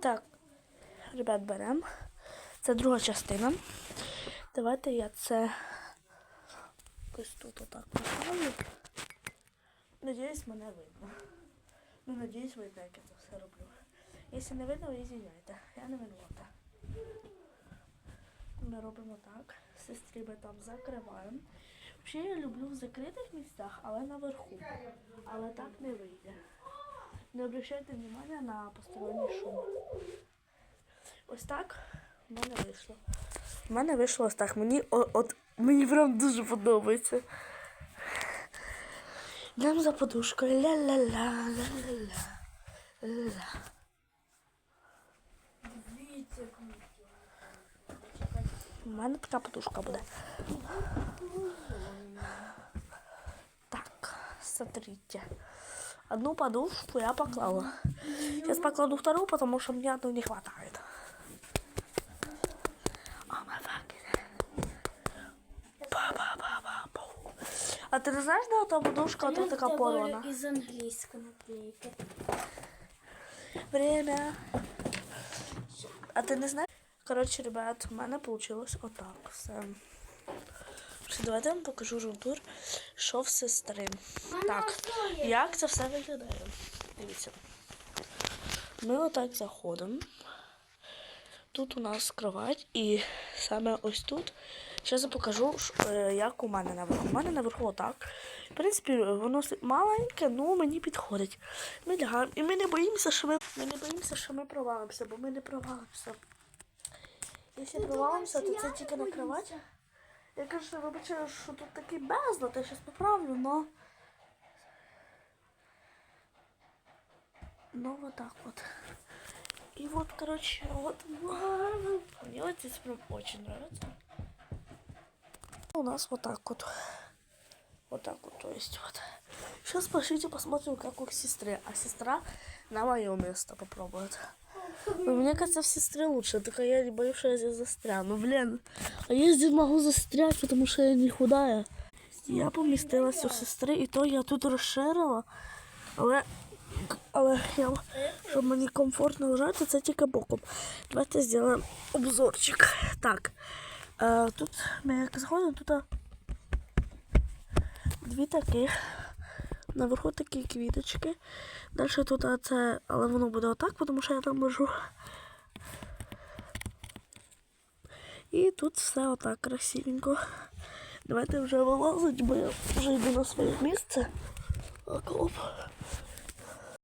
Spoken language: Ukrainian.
Так, ребят, беремо. Це друга частина. Давайте я це ось тут отак поставлю. Надіюсь, мене видно. Ну, надіюсь, видно, як я це все роблю. Якщо не видно, ви извиняйте. Я не винувата. Ми робимо так. Сестрі ми там закриваємо. Взагалі я люблю в закритих місцях, але наверху. Але так не вийде. Не обращайте внимання на посторонній шум. Ось так в мене вийшло. У мене вийшло ось так. Мені о- от мені прям дуже подобається. Йдемо за подушкою. Ля-ля-ля, ля-ля-ля. ля. Дивіться. У мене така подушка буде. Так, смотрите. Одну подушку я поклала. Сейчас покладу вторую, потому что мне одной не хватает. А ти не знаєш, де та подушка тут така порвана? Із англійської наклейки. Время. А ти не знаєш? Коротше, ребят, у мене вийшло отак все. Все, Давайте я вам покажу румтур, що в сестри. Так, як це все виглядає? Дивіться. Ми отак заходимо. Тут у нас кровать і саме ось тут. Зараз я покажу, е, як у мене наверху. У мене наверху отак. В принципі, воно маленьке, ну мені підходить. Ми лягаємо. І ми не боїмося, що ми, ми не боїмося, що ми провалимося, бо ми не провалимося. Якщо провалимося, то це тільки на кровать. Я кажу, вибачаю, що тут такий безлад, я зараз поправлю, но. Ну, вот так вот. И вот, короче, вот. Мне вот здесь прям очень нравится. У нас вот так вот. Вот так вот, то есть вот. Сейчас пошлите посмотрим, как у сестры. А сестра на мое место попробует. Ну, мне кажется, в сестре лучше, только я не боюсь, что я здесь застряну. Блин, а я здесь могу застрять, потому что я не худая. Я помістилась у сестри, і то я тут розширила, але, але я, щоб мені комфортно лежати, це тільки боком. Давайте зробимо обзорчик. Так, тут ми як заходимо, тут дві таких. Наверху такі квіточки. Далі тут це, але воно буде отак, тому що я там лежу. І тут все отак красивенько. Давайте вже вилазить, бо я вже йду на своє місце. Оп.